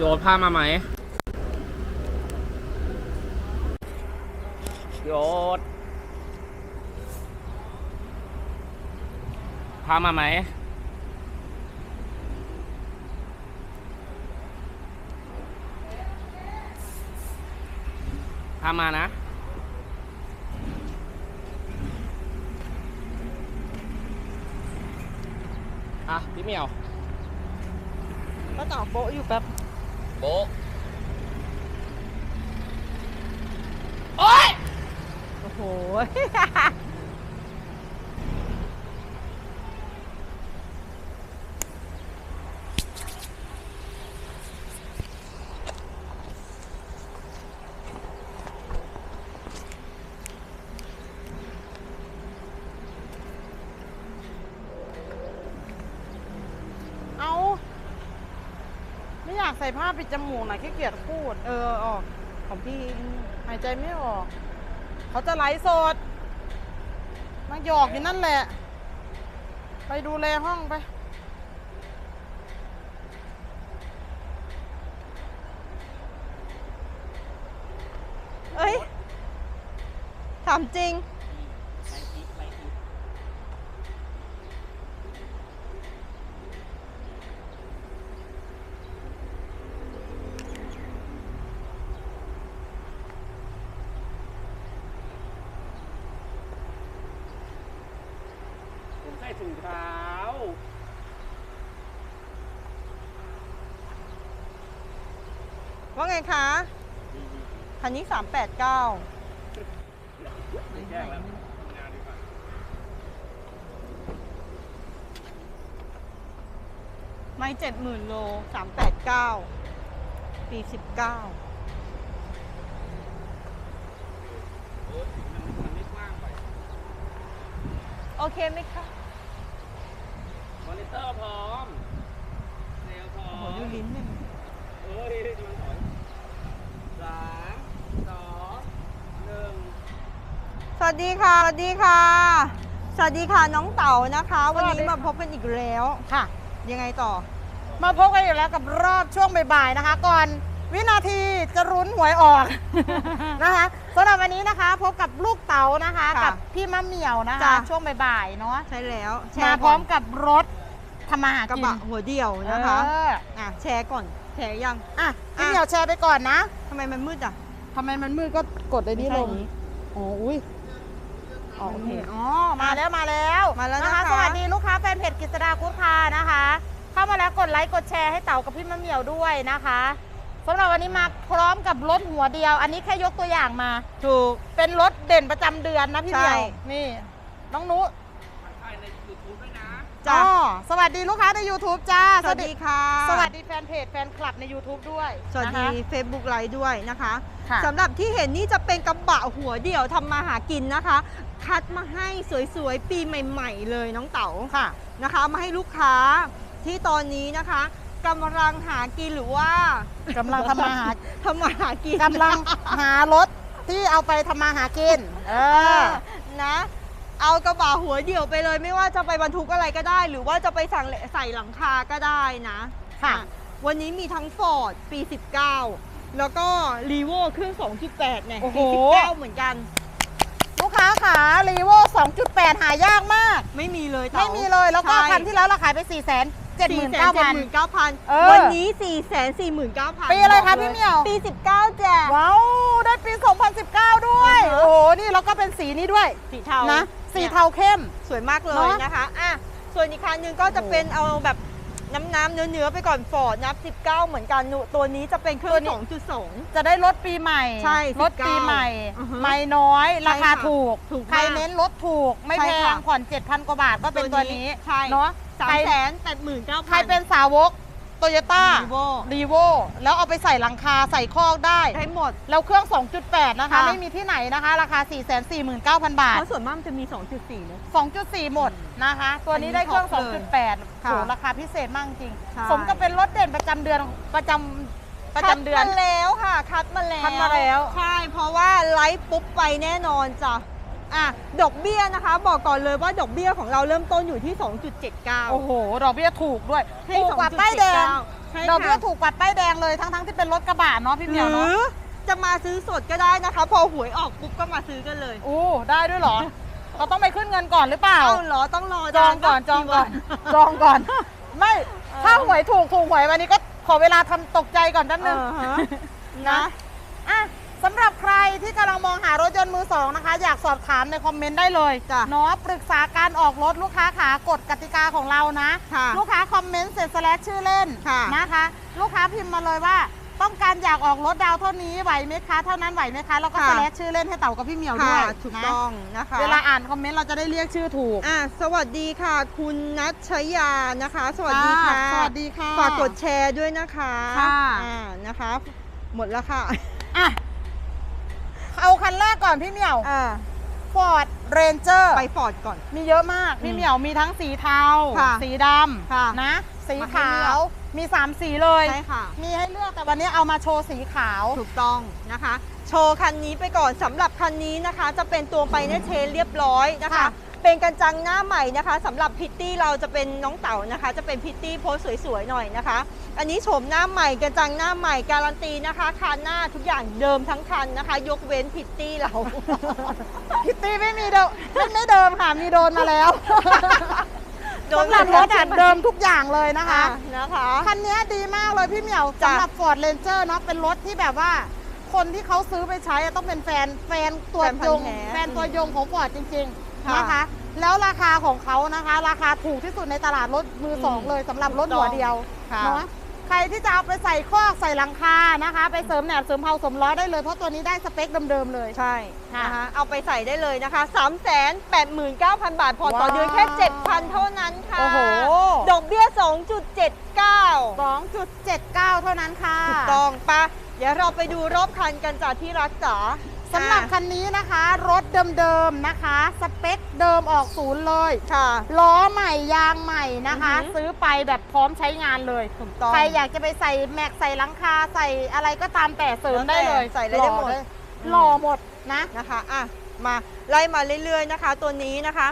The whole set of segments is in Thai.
โยนผ้ามาไหมโยนผ้ามาไหมพามานะ อะ พี่เมียวก็ต่อโบะอยู่แป๊บ โบะโอ๊ย โอ้โห เอาไม่อยากใส่ ผ้าปิดจมูกหน่อยขี้เกียจพูด เออออกของพี่หายใจไม่ออก เขาจะไลฟ์สดมาหยอกอยู่นั่นแหละ ไปดูแลห้องไปเอ้ยถามจริง ผมใส่ถุงเท้า ว่าไงคะ คันนี้สามแปดเก้าไม่เจ็ดหมื่นโลสามแปดเก้าปีสิบเก้าโอเคไหมคะมอนิเตอร์พร้อมเซลพร้อโอ้โหดูลิ้นเนี่ยเออดีดีมันถอยสามสองหนึ่ง ส วัสดีค่ะ สวัสดีค่ะ สวัสดีค่ะน้องเต๋านะคะ วันสวัสนี้ดีมาค่ะพบกันอีกแล้วค่ะ ยังไงต่อ มาพบกันอยู่แล้วกับรอบช่วงบ่ายๆนะคะ ก่อนวินาทีจะรุ้นหวยออกนะคะสำหรับวันนี้นะคะพบกับลูกเต๋านะคะ ค่ะกับพี่มะเหมี่ยวนะคะ จ้ะ ช่วงบ่ายๆเนาะใช่แล้วแชมาร์พร้อมก่นกับรถทำมาหากระกินบะหัวเดี่ยวนะคะเอออะแชร์ก่อนแชร์ยัง อะพี่อะ เหมียวแชร์ไปก่อนนะทำไมมันมืดอะทำไมมันมืดก็กดไอ้นี้ไม่ลใช่งนี้อ๋ออุ้ย อ๋อโอเคอ๋อมาแล้วมาแล้วมาแล้วนะคะ สวัสดีลูกค้าแฟนเพจกิษดาคุดคานะคะ เข้ามาแล้วกดไลค์กดแชร์ให้เต่ากับพี่มะเหมี่ยวด้วยนะคะสำหรับวันนี้มาพร้อมกับรถหัวเดียว อันนี้แค่ยกตัวอย่างมา ถูก เป็นรถเด่นประจำเดือนนะพี่ใช่เดียวนี่ น้องนุทักทายในยูทูบด้วยนะจ้ะอ๋อสวัสดีลูกค้าใน YouTube จ้าสวัสดีค่ะ สวัสดีแฟนเพจแฟนคลับใน YouTube ด้วยสวัสนะดีคะ Facebook ไลฟ์ด้วยนะคะค่ะ สำหรับที่เห็นนี่จะเป็นกระบะหัวเดี่ยวทำมาหากินนะคะ คัดมาให้สวยๆ ปีใหม่ ๆ เลยน้องเต๋าค่ะนะคะเอามาให้ลูกค้าที่ตอนนี้นะคะกำลังหากินหรือว่ากำลังทำมาหาทำมาหากินกำลังหารถที่เอาไปทำมาหากิน เอเอออนะ เอากระบะหัวเดี่ยวไปเลย ไม่ว่าจะไปบรรทุกอะไรก็ได้ หรือว่าจะไปสั่งใส่หลังคาก็ได้นะค่ะอ่วันนี้มีทั้ง Ford ปี 19 แล้วก็ r e v o เครื่อง 2.8เนี่ยโอ้โหปี 19 เหมือนกันลู กค้าขารีโว2.8 หายากมาก ไม่มีเลยเต๋า ไม่มีเลยแล้วก็ใช่ คันที่แล้วเราขายไป 4 7 9 0 0 0 479,000เออ วันนี้ 449,000ปีอะไรคะบกลพี่เหมียว ปี 19จ้ะ ว้าว ได้ปี 2019 ด้วย อ่าฮะ โอ้โห นี่แล้วก็เป็นสีนี้ด้วยสีเทานะ สีนี่ยเทาเข้ม สวยมากเลเนยอะนะคะอะส่วนอีกคันหนึ่งก็จะโอ้โหเป็นเอาแบบ น้ำน้ำเนื้อเนื้อๆไปก่อนฟอร์ดนับ 19 เหมือนกันหนูตัวนี้จะเป็นเครื่ตัวนี้อง2.2 จะได้รถปีใหม่ใช่รถปีใหม่ อือฮึไม่น้อยราคาใช่ค่ะถูก ถูกมากใครเน้นรถถูกไม่ใช่แพค่ะงผ่อน7,000 กว่าบาทก็เป็นตัวนี้ใช่ เนาะสามใครแสนแปดหมื่นเก้าพันใครเป็นสาวก โตโยต้า Revo รีโวแล้วเอาไปใส่หลังคาใส่คอกได้ ได้หมด แล้วเครื่อง 2.8 นะคะ ค่ะ ไม่มีที่ไหนนะคะ ราคา 449,000 บาท เพราะส่วนมากมันจะมี 2.4เนอะ 2.4 หมดนะคะ ตัวนี้ได้เครื่อง อันนี้ท็อปเลย2.8ค่ะโหราคาพิเศษมากจริง ใช่ สมกับเป็นรถเด่นประจำเดือนประจำประจำเดือน คัดมาแล้วค่ะ คัดมาแล้วคัดมาแล้ว ใช่ เพราะว่าไลฟ์ปุ๊บไปแน่นอนจ้ะ อะดอกเบี้ยนะคะ บอกก่อนเลยว่าดอกเบี้ยของเราเริ่มต้นอยู่ที่ 2.79 โอ้โหดอกเบี้ยถูกด้วยให้ถูกกว่าป้ายแดง2.79ใช่ดอกเบี้ยค่ะ ถูกกว่าป้ายแดงเลยทั้งๆที่เป็นรถกระบะเนาะพี่หเหมีรืยวเนาะอจะมาซื้อสดก็ได้นะคะ พอหวยออกปุ๊บก็มาซื้อกันเลยอู้ได้ด้วยเหรอเราต้องไปขึ้นเงินก่อนหรือเปล่า เอาเหรอต้องรอจองก่อนจองก่อน จองก่อน ไม่ ถ้าหวยถูกถูกหวยวันนี้ก็ขอเวลาทำตกใจก่อนแป๊บนึงเออฮะนะนะ อะ สำหรับใครที่กำลังมองหารถยนต์มือสองนะคะ อยากสอบถามในคอมเมนต์ได้เลยจ้ะเนาะปรึกษาการออกรถลูกค้าขากฎกติกาของเรานะ ค่ะลูกค้าคอมเมนต์เสร็จสแลชชื่อเล่นค่ะ นะคะ ลูกค้าพิมพ์มาเลยว่า ต้องการอยากออกรถดาวเท่านี้ไหวไหมคะเท่านั้นไหวไหมคะแล้วก็ค่ะ สแลชชื่อเล่นให้เต่ากับพี่เหมียวด้ค่ะวยถูกนะต้องนะคะเวลาอ่านคอมเมนต์เราจะได้เรียกชื่อถูก อะสวัสดีค่ะ คุณนัชยานะคะ สวัสดีค่ะ สวัสดีค่ะ ฝากกดแชร์ด้วยนะคะค่ะ อ่านะคะ หมดแล้วค่ะ อะ เอาคันแรกก่อนพี่เหมียวอ่า Ford Ranger ไปฟอร์ดก่อน มีเยอะมากอืมพี่เหมียวมีทั้งสีเทา ค่ะสีดค่ะำนะ สีมาให้ขาเลือกวมีสามสีเลย ใช่ค่ะ มีให้เลือกแต่วันนี้เอามาโชว์สีขาว ถูกต้องนะคะ โชว์คันนี้ไปก่อนสำหรับคันนี้นะคะ จะเป็นตัวไปเนเชนเรียบร้อยนะคะ ค่ะ เป็นกันจังหน้าใหม่นะคะสำหรับพิตตี้เราจะเป็นน้องเต๋านะคะ จะเป็นพิตตี้โพสสวยๆหน่อยนะคะ อันนี้โฉมหน้าใหม่กันจังหน้าใหม่การันตีนะคะคันหน้าทุกอย่างเดิมทั้งคันนะคะ ยกเว้นพิตตี้เรา พิตตี้ไม่มีเดิมไม่ไม่เดิมค่ะมีโดนมาแล้วโดนสำหรับรถอะมาแล้วเดิมทุกอย่างเลยนะคะอะนะคะคันนี้ดีมากเลยพี่เหมียวจ้ะสำหรับ Ford Ranger เนาะเป็นรถที่แบบว่า คนที่เขาซื้อไปใช้อะต้องเป็นแฟนแฟนตัวยงแฟนตัวยงของ Ford จริง ๆ ค่ะนะคะ แล้วราคาของเขานะคะ ราคาถูกที่สุดในตลาดรถมือสองอืมเลยสำหรับรถถูกต้องหัวเดียวค่ะเนาะใครที่จะเอาไปใส่คอกใส่หลังคานะคะ ไปเสริมแหนบเสริมเพลาสมล้อได้เลยเพราะตัวนี้ได้สเปคเดิมๆเลย ใช่ค่ะนะคะเอาไปใส่ได้เลยนะคะ 3 8 9 0 0 0 บาทผ่อนต่อว้าว เดือนแค่ 7,000 เท่านั้นค่ะโอ้โห ดอกเบี้ย 2.79 2.79 เท่านั้นค่ะ ถูกต้องปะเดี๋ยวเราไปดูรอบคันกันจ้ะที่รักจ๋า สำหรับอะคันนี้นะคะ รถเดิมๆนะคะ สเปคเดิมออกศูนย์เลยค่ะ ล้อใหม่ยางใหม่นะคะ อือหือ ซื้อไปแบบพร้อมใช้งานเลย ถูกต้อง ใครอยากจะไปใส่แม็กใส่หลังคาใส่อะไรก็ตามแต่เสริมได้เลยใส่อะไรได้หมด ล่อเลยอืมหล่อหมดนะ นะคะ อะ มาไล่มาเรื่อยๆนะคะ ตัวนี้นะคะ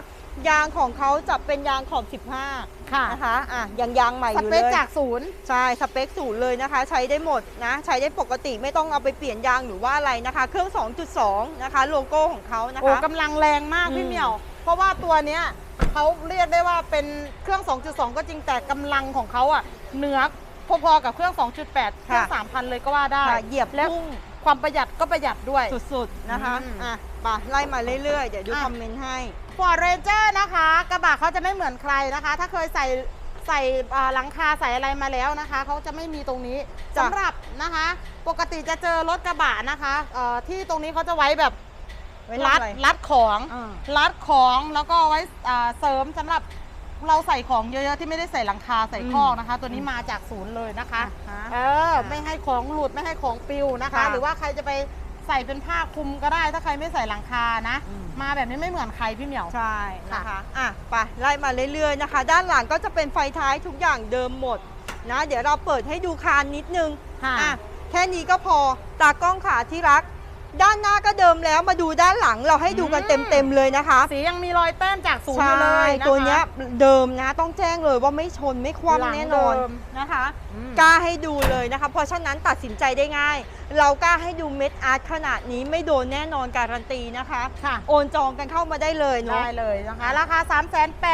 ยางของเขาจะเป็นยางขอบ 15ค่ะนะคะอะยังยางใหม่อสยู่เปเลคยจากศูนย์ ใช่สเปคศูนย์เลยนะคะ ใช้ได้หมดนะ ใช้ได้ปกติไม่ต้องเอาไปเปลี่ยนยางหรือว่าอะไรนะคะ เครื่อง 2.2 นะคะ โลโก้ของเขานะโอ้คะ กำลังแรงมากอืมพี่เหมียว เพราะว่าตัวเนี้ยเขาเรียกได้ว่าเป็นเครื่อง 2.2 ก็จริงแต่กำลังของเขาอะเหนือพอๆกับเครื่อง 2.8 เครื่อง 3,000 เลยก็ว่าได้ ค่ะเหยียบและพุ่งความประหยัดก็ประหยัดด้วย สุดๆนะคะอืมอะไปไล่มาเรื่อยๆ เดี๋ยวดูอะ คอมเมนต์ให้ ฟอร์เรนเจอร์นะคะ กระบะเขาจะไม่เหมือนใครนะคะ ถ้าเคยใส่ใส่อ่าหลังคาใส่อะไรมาแล้วนะคะเขาจะไม่มีตรงนี้จ้ะสำหรับนะคะ ปกติจะเจอรถกระบะนะคะเอ่อที่ตรงนี้เขาจะไว้แบบไว้รัทำดอะไรรัดของอ่ารัดของแล้วก็ไว้อ่าเสริมสำหรับเราใส่ของเยอะๆที่ไม่ได้ใส่หลังคาใส่คอกนะคะ ตัวนี้มาจากศูนย์เลยนะคะอ่าฮะเออไม่ให้ของหลุดไม่ให้ของปิวนะคะค่ะหรือว่าใครจะไปใส่เป็นผ้าคลุมก็ได้ ถ้าใครไม่ใส่หลังคานะอื มมาแบบนี้ไม่เหมือนใครพี่เหมียว ใช่ค่ะนะคะอะไปไล่มาเรื่อยๆนะคะ ด้านหลังก็จะเป็นไฟท้ายทุกอย่างเดิมหมดนะเดี๋ยวเราเปิดให้ดูคานนิดนึงค่ะอะแค่นี้ก็พอตากล้องขาที่รัก ด้านหน้าก็เดิมแล้วมาดูด้านหลังเราให้ดูกันอืเต็มมๆเลยนะคะสียังมีรอยแต้มจากศูนย์ใช่อยู่เลยนะคะตัวเนี้ยเดิมนะต้องแจ้งเลยว่าไม่ชนไม่คหลัว่ำงแน่นอนเดิมนะคะอืมกล้าให้ดูเลยนะคะ เพราะฉะนั้นตัดสินใจได้ง่าย เรากล้าให้ดูเม็ดอาร์ตขนาดนี้ไม่โดนแน่นอนการันตีนะคะค่ะโอนจองกันเข้ามาได้เลยเนาะได้เลยนะคะราคา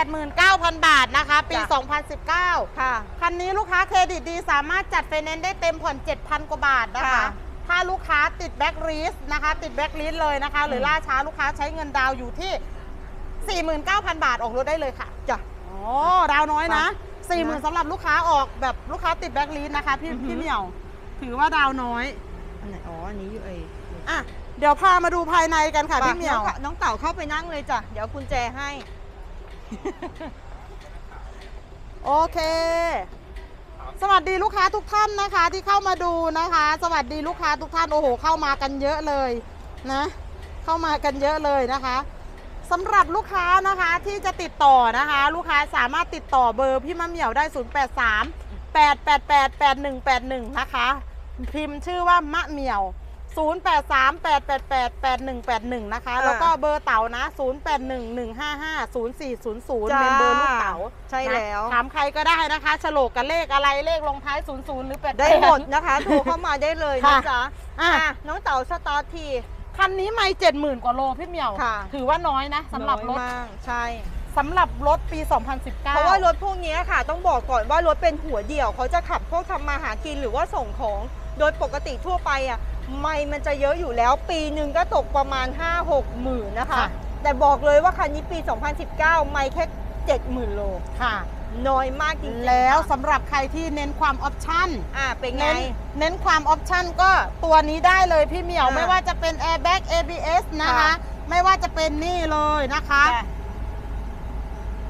389,000 บาทนะคะ ปีจ้ะ2019 ค่ะคันนี้ลูกค้าเครดิตดีสามารถจัดไฟแนนซ์ได้เต็มผ่อน 7,000 กว่าบาทนะคะค่ะ ถ้าลูกค้าติดแบ็กลิสนะคะ ติดแบ็กลิสเลยนะคะ หรือล่าช้าลูกค้าใช้เงินดาวน์อยู่ที่ 49,000 บาทออกรถได้เลยค่ะจ้ะโอ้ดาวน้อยนะนะ40,000สำหรับลูกค้าออกแบบลูกค้าติดแบ็กลิสนะคะพี่อือหือพี่เหมียว ถือว่าดาวน้อยอันไหนอ๋ออันนี้อยู่เออะเดี๋ยวพามาดูภายในกันค่ะไปพี่เหมียวน้องน้องเต่าเข้าไปนั่งเลยจ้ะเดี๋ยวกุญแจให้ โอเค สวัสดีลูกค้าทุกท่านนะคะ ที่เข้ามาดูนะคะ สวัสดีลูกค้าทุกท่านโอ้โห เข้ามากันเยอะเลยนะ เข้ามากันเยอะเลยนะคะสำหรับลูกค้านะคะที่จะติดต่อนะคะ ลูกค้าสามารถติดต่อเบอร์พี่มะเหมี่ยวได้ 083 888 8181 นะคะ พิมพ์ชื่อว่ามะเหมี่ยว 0838888181 นะคะ แล้วก็เบอร์เต๋านะ0811550400จ้าเป็นเบอร์ลูกเต๋าใช่แล้วนะถามใครก็ได้นะคะฉลกกับเลขอะไรเลขลงท้าย 00 หรือ88ได้หมดนะคะโทรเข้ามาได้เลยนะค่ะจ๊ะอะอะน้องเต๋าสตาร์ททีคันนี้ไม่เจ็ดหมื่นกว่าโลพี่เหมียวค่ะถือว่าน้อยนะสำหรับรถน้อยมากใช่สำหรับรถปี 2019 เพราะว่ารถพวกนี้ค่ะ ต้องบอกก่อนว่ารถเป็นหัวเดี่ยว เขาจะขับพวกทำมาหากินหรือว่าส่งของ โดยปกติทั่วไปอะ ไม่มันจะเยอะอยู่แล้ว ปีหนึ่งก็ตกประมาณ 5-6หมื่นนะคะ ค่ะ แต่บอกเลยว่าคันนี้ปี 2019 ไม่แค่ 70,000 โล ค่ะ น้อยมากจริงๆแล้วค่ะสำหรับใครที่เน้นความออปชั่น อะเป็นไง เน้นเน้นความออปชั่นก็ตัวนี้ได้เลยพี่เหมียวอ่าไม่ว่าจะเป็น airbag ABS นะคะ ค่ะ ไม่ว่าจะเป็นนี่เลยนะคะ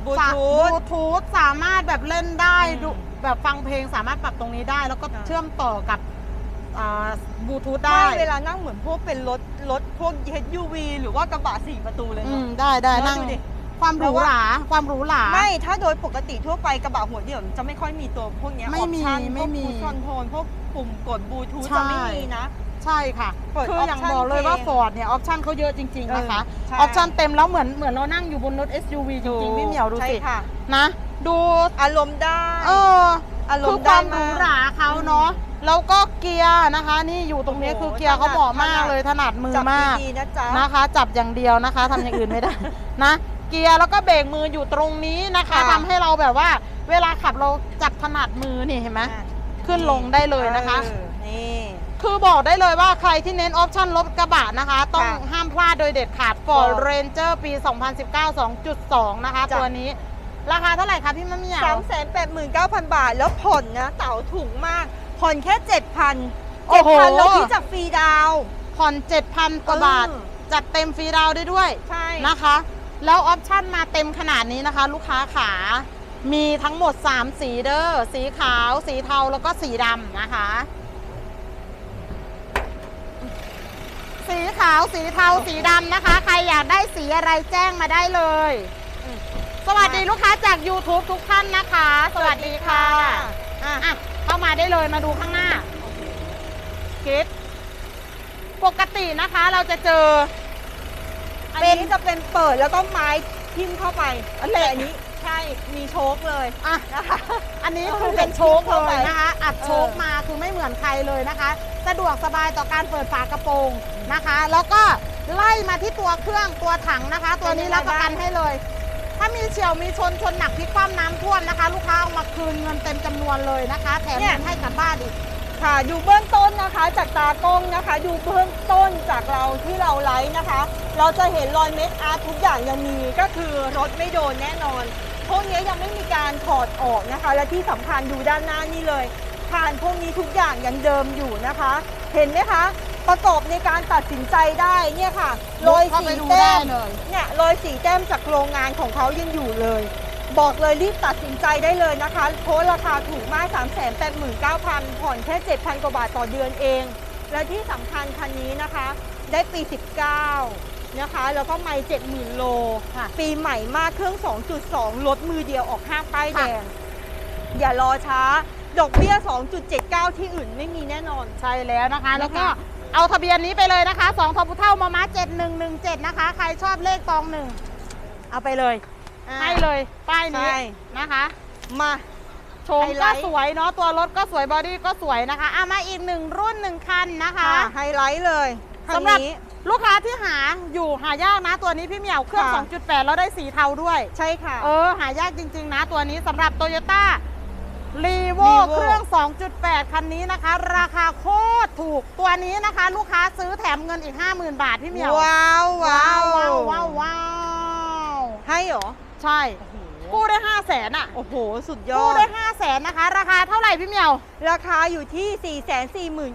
บลูบทูลูธทูธสามารถแบบเล่นได้อืมดูแบบฟังเพลงสามารถปรับตรงนี้ได้ แล้วก็ค่ะเชื่อมต่อกับ บลูทูธได้ไม่เวลานั่งเหมือนพวกเป็นรถรถพวก SUV หรือว่ากระบะสี่ประตูเลยอืเนาะ มได้ได้แล้วนั่งดูดิ ความหรูหราความหรูหรา ไม่ ถ้าโดยปกติทั่วไปกระบะหัวเดี่ยวจะไม่ค่อยมีตัวพวกเนี้ย ไม่มีออปชั่นไม่มีพวกคอนโทรลพวกปุ่มกดบลูทูธใช่ จะไม่มีนะ ใช่ค่ะ เปิดคืออย่าง option บอกเลยว่า เพลงฟอร์ดเนี่ย ออปชั่นเขาเยอะจริง ๆ นะคะ เออใช่ ออปชั่นเต็มแล้วเหมือนเหมือนเรานั่งอยู่บนรถ SUV จริง ๆ พี่เหมียวดูใช่สิ ค่ะ นะ ดู อารมณ์ได้ เออ อารคืมอณ์คได้วามหรูหราเขาเนาะ แล้วก็เกียร์นะคะ นี่อยู่ตรงนี้โอ้โหคือเกียร์เขาเหมาะมากถนัดเลยถนัดมือจับมากดีๆนะจ๊ะ นะคะ จับอย่างเดียวนะคะทำอย่างอื่นไม่ได้ นะ เกียร์แล้วก็เบรกมืออยู่ตรงนี้นะคะค่ะ ทำให้เราแบบว่า เวลาขับเราจับถนัดมือนี่เห็นไหมอะขึ้นลงได้เลยนะคะเออนี่ คือบอกได้เลยว่าใครที่เน้นออปชั่นรถกระบะนะคะ ต้องค่ะห้ามพลาดโดยเด็ดขาด Ford Ford Ranger ปี 2019 2.2 นะคะ จ้ะ ตัวนี้ ราคาเท่าไหร่คะพี่มะเหมี่ยว สามแสนแปดหมื่นเก้าพันบาท แล้วผ่อนนะ เต่าถุงมาก ผ่อนแค่เจ็ดพันโอ้เจ็ดโห พันเราที่จากฟรีดาวน์ ผ่อน7,000กว่าบาท เออ จัดเต็มฟรีดาวน์ได้ด้วยใช่ นะคะ แล้วออปชั่นมาเต็มขนาดนี้นะคะ ลูกค้าขา มีทั้งหมด 3 สีเด้อสีขาว สีเทาแล้วก็สีดำนะคะ สีขาวสีเทาสีดำนะคะ ใครอยากได้สีอะไรแจ้งมาได้เลยอืมสวัสดีลูกค้าจาก YouTube ทุกท่านนะคะ สวัสดีค่ะ อะอะ เข้ามาได้เลยมาดูข้างหน้าเกตปกตินะคะเราจะเจอ อันเป็นนี้จะเป็นเปิดแล้วก็ไม้ทิ่มเข้าไปอันเหล็กแต่อันนี้ใช่มีโชคเลยอะนะคะ อันนี้เออคือเป็นโชคเข้าเลไปยนะคะ อัดโชคเออมาคือไม่เหมือนใครเลยนะคะ สะดวกสบายต่อการเปิดฝากระโปรงนะคะ แล้วก็ไล่มาที่ตัวเครื่องตัวถังนะคะ ตัวนี้รับประกันให้เลย ถ้ามีเฉียวมีชนชนหนักพลิกคว่ำน้ำท่วมนะคะ ลูกค้าเอามาคืนเงินเต็มจำนวนเลยนะคะ แถมเนี่ยเงินให้กลับบ้านอีก ค่ะดูเบื้องต้นนะคะจากตากล้องนะคะ ดูเบื้องต้นจากเราที่เราไลฟ์นะคะ เราจะเห็นรอยเม็ดอาร์ตทุกอย่างยังมีก็คือรถไม่โดนแน่นอนพวกนี้ยังไม่มีการถอดออกนะคะ และที่สำคัญดูด้านหน้านี่เลยคานพวกนี้ทุกอย่างยังเดิมอยู่นะคะ เห็นไหมคะ ประกอบในการตัดสินใจได้เนี่ยค่ะรอยเข้าสีไปดูแต้ได้มเลยเนี่ยรอยสีแต้มจากโรงงานของเขายังอยู่เลย บอกเลยรีบตัดสินใจได้เลยนะคะเพราะราคาถูกมาก 3 8 9 0 0 0 ผ่อนแค่ 7,000 กว่าบาทต่อเดือนเอง และที่สำคัญคันนี้นะคะ ได้ปี 19 นะคะ แล้วก็ไม่70,000 โลค่ะปีใหม่มากเครื่อง 2.2 ลดมือเดียวออกห้างป้ายแดค่ะงอย่ารอช้าดอกเบี้ย 2.79 ที่อื่นไม่มีแน่นอน ใช่แล้วนะคะ แล้วก็นะคะ เอาทะเบียนนี้ไปเลยนะคะ2ทอพุเท่ามามา7117นะคะ ใครชอบเลขตองหนึ่งเอาไปเลยอ่าให้เลย ป้ายนี้ใช่ นะคะ มา โฉมไฮไลก็ท์ สวยเนาะ ตัวรถก็สวย บอดี้ก็สวยนะคะอะมาอีกหนึ่งรุ่นหนึ่งคันนะคะ ค่ะไฮไลท์เลยคันสำหรับนี้ ลูกค้าที่หาอยู่หายากนะ ตัวนี้พี่เหมียวเครื่อง ค่ะ 2.8 แล้วได้สีเทาด้วย ใช่ค่ะ เออ หายากจริง ๆ นะ ตัวนี้สำหรับโตโยต้า รีโว Revo เครื่อง 2.8 คันนี้นะคะ ราคาโคตรถูกตัวนี้นะคะ ลูกค้าซื้อแถมเงินอีก 50,000 บาทพี่เหมียวว้าวว้าวว้าวว้าวว้าวให้เหรอใช่กู้ได้ 5 0 0แสนอะโอ้โห สุดยอกู้ด ได้ 5 0 0แสนนะคะ ราคาเท่าไหร่พี่เหมียว ราคาอยู่ที่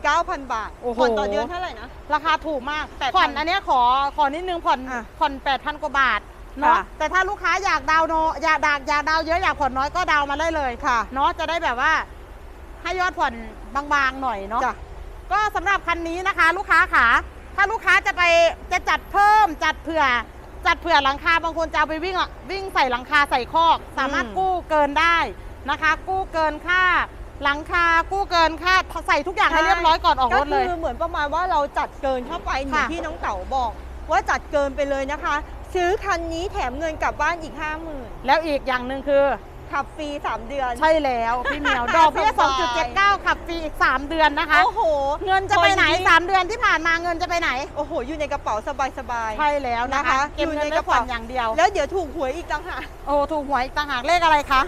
449,000 บาทโอ้โห ผ่อนต่อเดือนเท่าไหร่นะ ราคาถูกมาก8,000ผ่อนอันเนี้ยขอขอนิดนึงผ่อนอะ ผ่อน 8,000 กว่าบาท เนาะค่ะ แต่ถ้าลูกค้าอยากดาวน์โนอยากดากอยากดาวน์เยอะอยากผ่อนน้อยก็ดาวน์มาได้เลยค่ะ เนาะจะได้แบบว่าให้ยอดผ่อนบางๆหน่อยเนาะ จ้ะ ก็สำหรับคันนี้นะคะ ลูกค้าขาถ้าลูกค้าจะไปจะจัดเพิ่มจัดเผื่อ จัดเผื่อหลังคาบางคนจะเอาไปวิ่งอะวิ่งใส่หลังคาใส่คอก สามารถอืม กู้เกินได้นะคะ กู้เกินค่าหลังคากู้เกินค่าใส่ทุกอย่างให้เรียบร้อยก่อนออกรถเลย ก็คือเหมือนประมาณว่าเราจัดเกินเข้าไปเหมือนค่ะที่น้องเต๋าบอก ว่าจัดเกินไปเลยนะคะ ซื้อคันนี้แถมเงินกลับบ้านอีก5 0,000แล้วอีกอย่างหนึ่งคือ ขับฟรี3เดือน ใช่แล้วพี่เหมียว ดอกเบี้ยสบาย2.79 ขับฟรีอีก 3 เดือนนะคะ โอ้โหเงินจะไปไหน คที่3 เดือนที่ผ่านมาเงินจะไปไหน โอ้โห อยู่ในกระเป๋าสบายใช่แล้วนะคะ นะคะเก็บอยู่เงินในไว้กระผ่อนเป๋า อย่างเดียวๆแล้วเดี๋ยวถูกหวยอีกต่างหาก โอ้ถูกหวยอีกต่างหากเลขอะไรคะ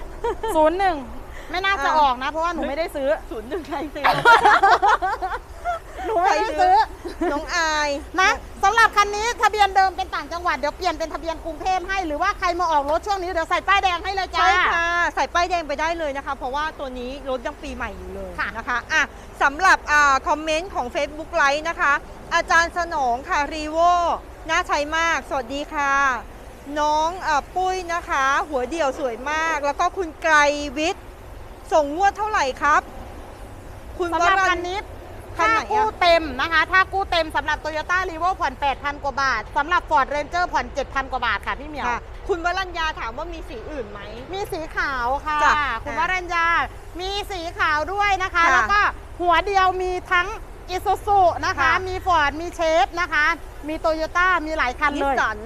ศูนย์หนึ่งไม่น่าจะอะออกนะ เพราะว่าหนูไม่ได้ซื้อ ศูนย์หนึ่งใครซื้อ หนูไม่ได้ซื้อ น้องอายนะสำหรับคันนี้ทะเบียนเดิมเป็นต่างจังหวัดเดี๋ยวเปลี่ยนเป็นทะเบียนกรุงเทพให้หรือว่าใครมาออกรถช่วงนี้เดี๋ยวใส่ป้ายแดงให้เลยจ้า ใช่ค่ะ ใส่ป้ายแดงไปได้เลยนะคะ เพราะว่าตัวนี้รถยังปีใหม่อยู่เลยค่ะนะคะอะสำหรับอ่าคอมเมนต์ของ Facebook ไลฟ์นะคะ อาจารย์สนองค่ะรีโวน่าใช้มาก สวัสดีค่ะ น้องอาปุ้ยนะคะ หัวเดี่ยวสวยมาก แล้วก็คุณไกรวิทย์ส่งงวดเท่าไหร่ครับ คุณสำหรับวรัคัญนนี้ คันถ้าไหนอะกู้เต็มนะคะ ถ้ากู้เต็มสำหรับ Toyota r e v o ผ่อน 8,000 กว่าบาทสำหรับ Ford Ranger ผ่อน 7,000 กว่าบาทค่ะพี่เหมียว ค่ะ คุณวรัญญาถามว่ามีสีอื่นไหม มีสีขาวค่ะ จ้ะคุณอะวรัญญา มีสีขาวด้วยนะคะ ค่ะแล้วก็หัวเดียวมีทั้งอิซูซุนะคะ ค่ะ มีฟอร์ดมีเชฟนะคะ มีโตโยต้ามีหลายคันนิเลสย สัน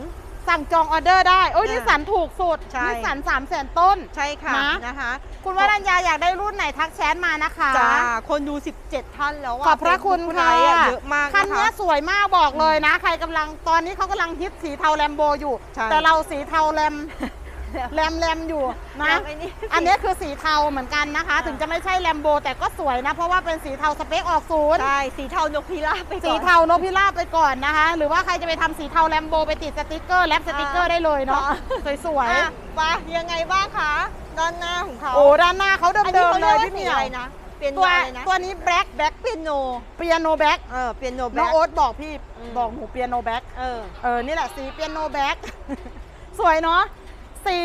สั่งจองออเดอร์ได้ โอ้ยอะนิสสันถูกสุดใช่ นิสสัน3 0 0 0 0 0ต้น ใช่ค่ะนะ นะคะคุณวรัญญาอยากได้รุ่นไหนทักแชทมานะคะ จ้าคนดู 17 ท่านแล้วอะขอบพระคุณ Facebook ค่ะ ไลฟ์อะเยอะมากคันนะคะนี้สวยมากบอกเลยนะ ใครกำลังตอนนี้เขากำลังฮิตสีเทาแลมโบอยู่ ใช่ แต่เราสีเทาแลม แลมแลมอยู่นะแลมไอ้นี่ อันนี้คือสีเทาเหมือนกันนะคะ ถึงจะไม่ใช่แลมโบแต่ก็สวยนะ เพราะว่าเป็นสีเทาสเปคออกศูนย์ ใช่สีเทานกพิราบไปก่อน สีเทานกพิราบไปก่อนนะคะ หรือว่าใครจะไปทำสีเทาแลมโบไปติดสติกเกอร์แลปสติกเกอร์ได้เลยเนาะ อ่าสวยอะไปยังไงบ้างคะด้านหน้าของเขาๆ โอ้ ด้านหน้าเขาเดิอันนี้มเขาๆเลเรียยกว่าพี่เหสีมียอะวไรนะเป็นตัวอะไรนะตัวนี้แบล็คแบ็คเปียโนเปียโนแบ็คเออเปียโนน้แบ็องคโอ๊ตบอกพี่อืมบอกหนูเปียโนแบ็ค เออ เออ นี่แหละสีเปียโนแบ็ก สวยเนาะ สี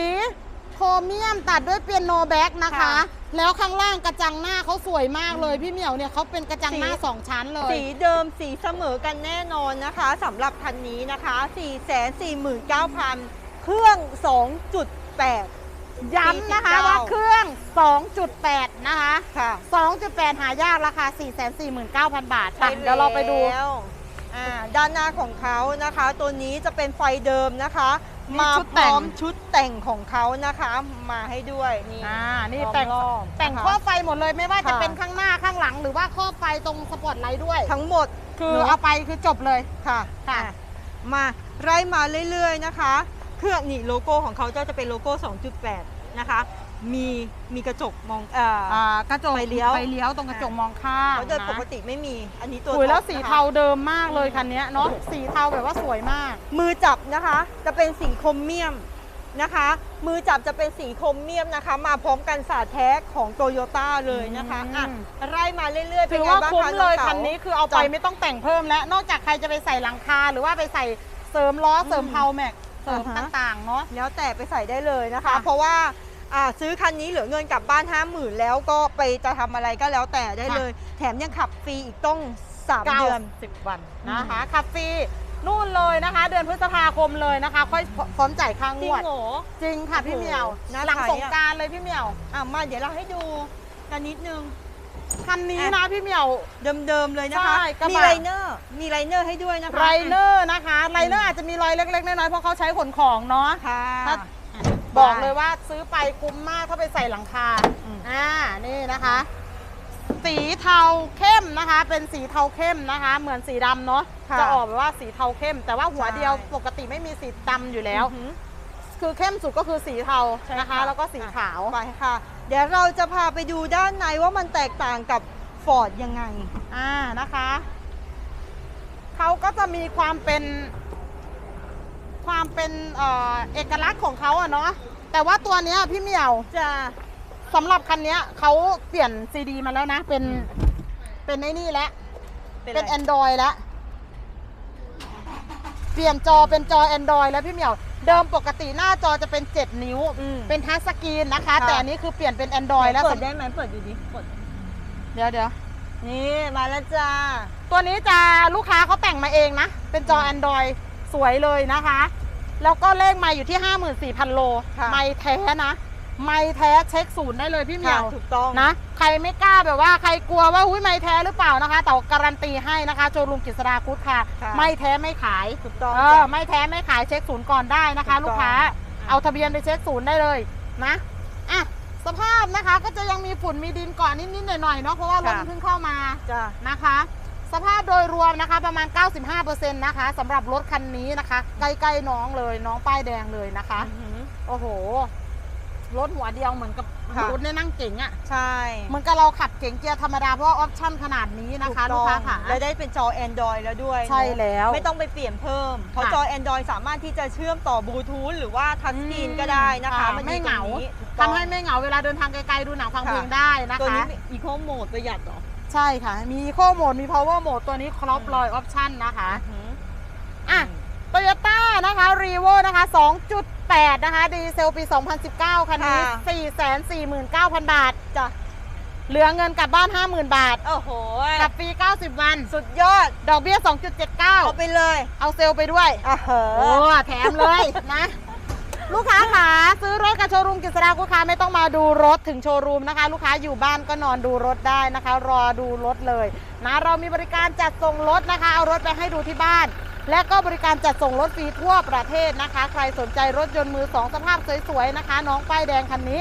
โครเมียมตัดด้วยเปียโนแบ็กนะคะ ค่ะแล้วข้างล่างกระจังหน้าเขาสวยมากเลย พี่เหมียวเนี่ยเขาเป็นกระจังหน้าสี สองชั้นเลย สีเดิมสีเสมอกันแน่นอนนะคะสำหรับคันนี้นะคะ 449,000 เครื่อง 2.8 ย้ำนะคะ49 ว่าเครื่อง 2.8 นะคะ ค่ะ2.8 หายากราคา 449,000 บาทค่ะเดี๋ยวเราไปดู แล้วอ่าด้านหน้าของเขานะคะ ตัวนี้จะเป็นไฟเดิมนะคะนี่ มาชุดพแต่ร้องมชุดแต่งของเขานะคะ มาให้ด้วยนี่ อ่า นี่ล้อมแต่งรอบแต่งนะคะครอบไฟหมดเลยไม่ว่าจะค่ะ เป็นข้างหน้าข้างหลัง หรือว่าครอบไฟตรงสปอตไลท์ด้วย ทั้งหมดคือเนอะเอาไปคือจบเลย ค่ะค่ะ อ่มาไล่มาเรื่อยๆนะคะ เครื่องนี่โลโก้ของเขาก็จะเป็นโลโก้ 2.8 นะคะ มีมีกระจกมองเอ่ออ อ่ากระจกไฟเลี้ยวไฟเลี้ยวตรงกระจกมองข้างเพราะโดยนะปกติไม่มี อันนี้ตัวสวยแล้วท็อปสีนะคะ เทาเดิมมากเลยคันเนี้ยเนาะสีเทาแบบว่าสวยมาก มือจับนะคะจะเป็นสีโครเมียมนะคะ มือจับจะเป็นสีโครเมียมนะคะ มาพร้อมกันสาดแท้ของโตโยต้าเลยนะคะอะอืม ไล่มาเรื่อยๆเป็ถืนอไงว่าบ้างคุ้มคะเลยองต๋า คันนี้คือเอาไปจ้ะ ไม่ต้องแต่งเพิ่มแล้ว นอกจากใครจะไปใส่หลังคาหรือว่าไปใส่เสริมล้อเสริมเพลาแม็กเสริมอ่าฮะต่างๆเนาะ แล้วแต่ไปใส่ได้เลยนะคะ ค่ะเพราะว่าอ่า ซื้อคันนี้เหลือเงินกลับบ้าน 5 0,000 แล้วก็ไปจะทำอะไรก็แล้วแต่ได้เลย แถมยังขับฟรีอีกต้อง 3 เดือนสิบวันนะคะขับฟรีนู่นเลยนะคะ เดือนพฤษภาคมเลยนะคะ ค่อยพร้อมจ่ายค่างจริวงดเหรอจริงค่ะพี่เหมียวโอ้โหน่าหลังขายสอะงกรารเลยพี่เหมียวอะมาเดี๋ยวเราให้ดูกันนิดนึงคันนี้นะพี่เหมียวเดิมๆเลยนะคะใช่กระบะมีไรเนอร์มีไรเนอร์ให้ด้วยนะคะไรเนอร์นะคะไรเนอร์อาจจะมีรอยเล็กๆน้อยๆเพราะเขาใช้ขนของเนาะค่ะถ้า บอกเลยว่าซื้อไปคุ้มมากถ้าไปใส่หลังคาอืมอ่านี่นะคะ สีเทาเข้มนะคะ เป็นสีเทาเข้มนะคะ เหมือนสีดำเนาะค่ะจะออกแบบว่าสีเทาเข้ม แต่ว่าหัวใช่เดียวปกติไม่มีสีดำอยู่แล้วอือหือคือเข้มสุดก็คือสีเทาใช่นะคะ แล้วก็สีขาวไปค่ะ เดี๋ยวเราจะพาไปดูด้านในว่ามันแตกต่างกับฟอร์ดยังไง อ่านะคะ เขาก็จะมีความเป็น ความเป็นเอ่อเอกลักษณ์ของเขาอะเนาะแต่ว่าตัวเนี้ยพี่เหมียวจะสำหรับคันเนี้ยเขาเปลี่ยนซีดีมาแล้วนะ เป็นเป็นไอ้นี่แล้วเป็นเป็นอะไร Android แล้ว เปลี่ยนจอเป็นจอ Android แล้วพี่เหมียว เดิมปกติหน้าจอจะเป็น 7 นิ้ว อืม เป็นทัชสกรีนนะคะค่ะแต่อันนี้คือเปลี่ยนเป็น Android แล้วเปิดได้ไหมเปิดดูดิเปิดเดี๋ยวเดี๋ยวนี่มาแล้วจ้าตัวนี้จะลูกค้าเขาแต่งมาเองนะ เป็นจอ Android สวยเลยนะคะ แล้วก็เลขไมาอยู่ที่ 54,000 โล ค่ะ ไม่แท้นะ ไม่แท้เช็คศูนย์ได้เลยพี่เหมียวค่ะถูกต้อง นะ ใครไม่กล้าแบบว่าใครกลัวว่าอุ้ยไม่แท้หรือเปล่านะคะ แต่การันตีให้นะคะโชว์รูมกิษดาคุดค่ะ ค่ะ ไม่แท้ไม่ขาย ถูกต้องเออจ้ะ ไม่แท้ไม่ขายเช็คศูนย์ก่อนได้นะคะ ถูกต้องลูกค้าเอาทะเบียนไปเช็คศูนย์ได้เลยนะอะสภาพนะคะก็จะยังมีฝุ่นมีดินเก่อนนิดๆหน่อยๆเนาะเพราะว่ารถค่ะมันเพิ่งเข้ามาจ้ะ นะคะ สภาพโดยรวมนะคะประมาณ 95%นะคะสำหรับรถคันนี้นะคะ ใกล้ๆน้องเลยน้องป้ายแดงเลยนะคะอือหือโอ้โห รถหัวเดียวเหมือนกับค่ะรถเนี่ยนั่งเก๋งอะ่ะใช่เหมือนกับเราขับเก๋งเกียร์ธรรมดาเพราะว่าออปชั่นขนาดนี้นะคะถูลูกต้ค้าองค่ะ และได้เป็นจอ Android แล้วด้วยใช่เนอะแล้ว ไม่ต้องไปเปลี่ยนเพิ่ม เพราะค่ะจอ Android สามารถที่จะเชื่อมต่อบลูทูธหรือว่าทัชสกรีนก็ได้นะคะอืมันไม่เหงาถูกต้องทำให้ไม่เหงาเวลาเดินทางไกลๆดูหนังฟังค่ะเพลงได้นะตัวคะนี้อีโคโหมดประหยัดเหรอ ใช่ค่ะ มีโคโหมด มี power mode ตัวนี้ครบเลยออปชั่นนะคะอือหืออะโตโยต้านะคะรีโวนะคะ 2.8 นะคะ ดีเซลปี 2019 คันนี้ ค่ะ 449,000 บาท จ้ะ เหลือเงินกลับบ้าน 50,000 บาทโอ้โหกับฟรี90 วัน สุดยอด ดอกเบี้ย เอา2.79 ไปเลยเอาเซลล์ไปด้วย อะเหโอ้อะแถมเลยนะ ลูกค้าขาซื้อรถกับโชว์รูมกิษดาลูกค้าไม่ต้องมาดูรถถึงโชว์รูมนะคะ ลูกค้าอยู่บ้านก็นอนดูรถได้นะคะ รอดูรถเลยนะเรามีบริการจัดส่งรถนะคะ เอารถไปให้ดูที่บ้าน และก็บริการจัดส่งรถฟรีทั่วประเทศนะคะ ใครสนใจรถยนต์มือสองสภาพสวยๆนะคะ น้องป้ายแดงคันนี้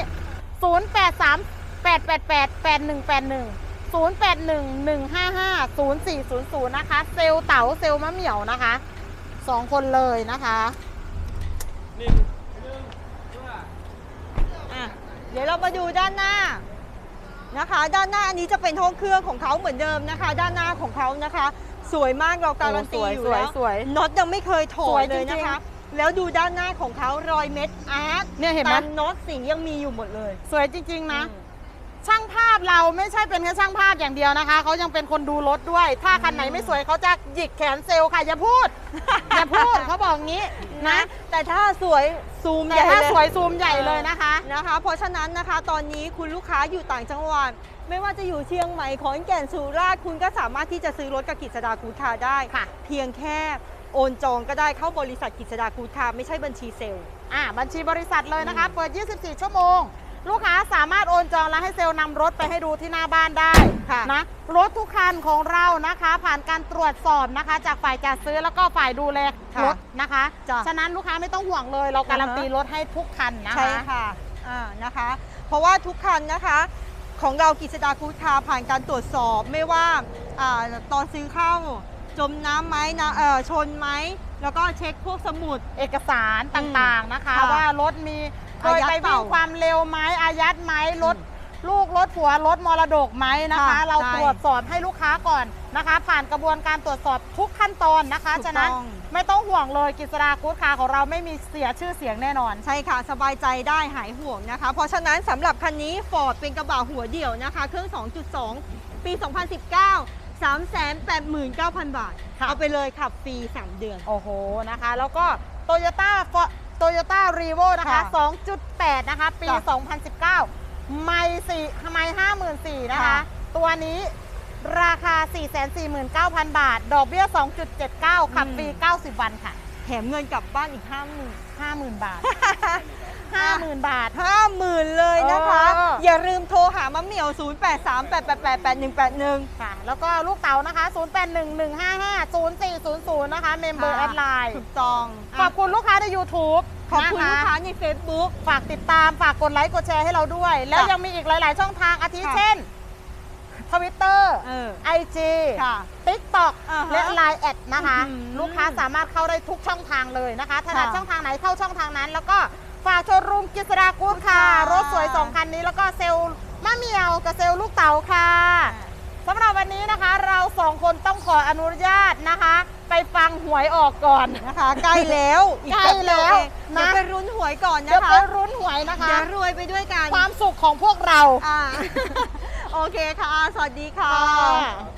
083 888 8181 0811550400 นะคะ เซลเต๋าเซลมะเหมี่ยวนะคะสองคนเลยนะคะ หนึ่งหนึ่งเพื่อ อะ เดี๋ยวเรามาดูด้านหน้านะคะ ด้านหน้าอันนี้จะเป็นห้องเครื่องของเขาเหมือนเดิมนะคะ ด้านหน้าของเขานะคะ สวยมากเราการันตีโอ้สวยอยู่สวยแล้วสวยน็อตยังไม่เคยถอสวยดเลยจรินะงๆคะ แล้วดูด้านหน้าของเขารอยเม็ดอาร์ตเนี่ยเห็นไหมตามน็อตสียังมีอยู่หมดเลย สวยจริง ๆ นะอืม ช่างภาพเราไม่ใช่เป็นแค่ช่างภาพอย่างเดียวนะคะเขายังเป็นคนดูรถด้วย ถ้าคันไหนไม่สวยเขาจะหยิกแขนเซลล์ค่ะอย่าพูด อย่าพูดเขาบอกงี้นะแต่ถ้าสวยซูมแต่ใหญ่ถ้าเลยสวยซูมใหญ่เลยนะคะ นะคะ เพราะฉะนั้นนะคะ ตอนนี้คุณลูกค้าอยู่ต่างจังหวัด ไม่ว่าจะอยู่เชียงใหม่ขอนแก่นสุราษฎร์คุณก็สามารถที่จะซื้อรถกับกิจสดากูดคาร์ได้ ค่ะ เพียงแค่โอนจองก็ได้เข้าบริษัทกิจสดากูดคาร์ไม่ใช่บัญชีเซลล์ อ่าบัญชีบริษัทเลยนะคะ เปิด 24 ชั่วโมง ลูกค้าสามารถโอนจองและให้เซลล์นำรถไปให้ดูที่หน้าบ้านได้ค่ะนะรถทุกคันของเรานะคะ ผ่านการตรวจสอบนะคะ จากฝ่ายจัดซื้อแล้วก็ฝ่ายดูแลค่ะรถนะคะจ้ะ ฉะนั้นลูกค้าไม่ต้องห่วงเลย เราการันตีอ่าฮะรถให้ทุกคันนะคะใช่ค่ะอ่านะคะ เพราะว่าทุกคันนะคะ ของเรากิจสดากูดคาร์ผ่านการตรวจสอบไม่ว่าอาตอนซื้อเข้าจมน้ำไหมนะเอ่อชนไหม แล้วก็เช็คพวกสมุด เอกสารต่างๆนะคะ ค่ะว่ารถมี เคยอายัดไปเปวิ่ล่างความเร็วไหมอายัดไหมรถลูกรถผัวรถมรดกไหมนะคะค่ะเราใช่ตรวจสอบให้ลูกค้าก่อนนะคะ ผ่านกระบวนการตรวจสอบทุกขั้นตอนนะคะถูกฉะนั้นต้องไม่ต้องห่วงเลยกิจสดากู๊ดคาร์ของเราไม่มีเสียชื่อเสียงแน่นอน ใช่ค่ะ สบายใจได้หายห่วงนะคะ เพราะฉะนั้นสำหรับคันนี้ Ford เป็นกระบะหัวเดี่ยวนะคะ เครื่อง 2.2 ปี 2019 389,000 บาทค่ะเอาไปเลยขับฟรี 3 เดือน โอ้โหนะคะ แล้วก็โตโยต้า โตโยต้ารีโวนะคะ ค่ะ2.8 นะคะ ปี จ้ะ2019 ไม่สี่ไม่ห้าหมื่นสี่นะคะ ค่ะ ตัวนี้ราคา 449,000 บาท ดอกเบี้ย 2.79 ขับฟรี 90 วันค่ะ แถมเงินกลับบ้านอีก50,000 50,000 บาท 50,000 บาท50,000เลยนะคะเอออ ย่าลืมโทรหามะเหมี่ยว 0838888181 ค่ะ แล้วก็ลูกเต๋านะคะ 0811550400 นะคะ เมมเบอร์แอดไลน์ถูกต้องขอบคุณลูกค้าใน YouTube ขอบคุณนะะลูกค้าใน Facebook ฝากติดตาม ฝากกดไลค์ กดแชร์ให้เราด้วย แล้วจ้ะยังมีอีกหลาย ๆ ช่องทางอาทิค่ะ เช่นทวิตเตอร์เออไอจีค่ะ ติ๊กต็อกอ่าฮะและ Line แอดนะคะ อื้อหือลูกค้าสามารถเข้าได้ทุกช่องทางเลยนะคะถนัดค่ะ ช่องทางไหนเข้าช่องทางนั้น แล้วก็ ฝากโชว์รูมกิษดากูดค่ะค่ะ รถสวย2คันนี้แล้วก็เซลล์มะเหมียวกับเซลล์ลูกเต๋าค่ะสำหรับวันนี้นะคะเราสองคนต้องขออนุญาตนะคะ ไปฟังหวยออกก่อน นะคะใกล้แล้วอีใกล้แล้วแป๊บเดียเองนะเดี๋ยวไปรุ้นหวยก่อนเดี๋ยนะวไปคะ รุ้นหวยนะคะ เดี๋ยวรวยไปด้วยกันความสุขของพวกเรา อ่า โอเคค่ะ สวัสดีค่ะ ค่ะ